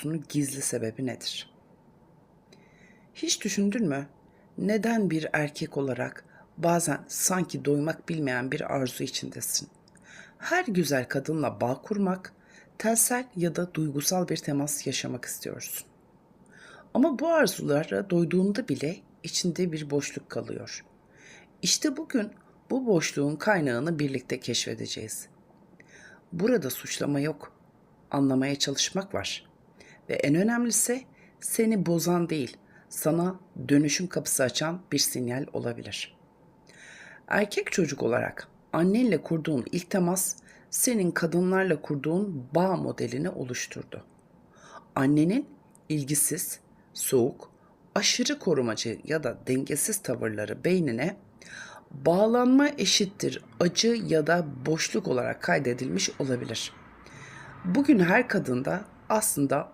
arzusunun gizli sebebi nedir? Hiç düşündün mü? Neden bir erkek olarak bazen sanki doymak bilmeyen bir arzu içindesin? Her güzel kadınla bağ kurmak, telsel ya da duygusal bir temas yaşamak istiyorsun. Ama bu arzulara doyduğunda bile içinde bir boşluk kalıyor. İşte bugün bu boşluğun kaynağını birlikte keşfedeceğiz. Burada suçlama yok. Anlamaya çalışmak var. Ve en önemlisi seni bozan değil, sana dönüşüm kapısı açan bir sinyal olabilir. Erkek çocuk olarak annenle kurduğun ilk temas senin kadınlarla kurduğun bağ modelini oluşturdu. Annenin ilgisiz, soğuk, aşırı korumacı ya da dengesiz tavırları beynine bağlanma eşittir acı ya da boşluk olarak kaydedilmiş olabilir. Bugün her kadında aslında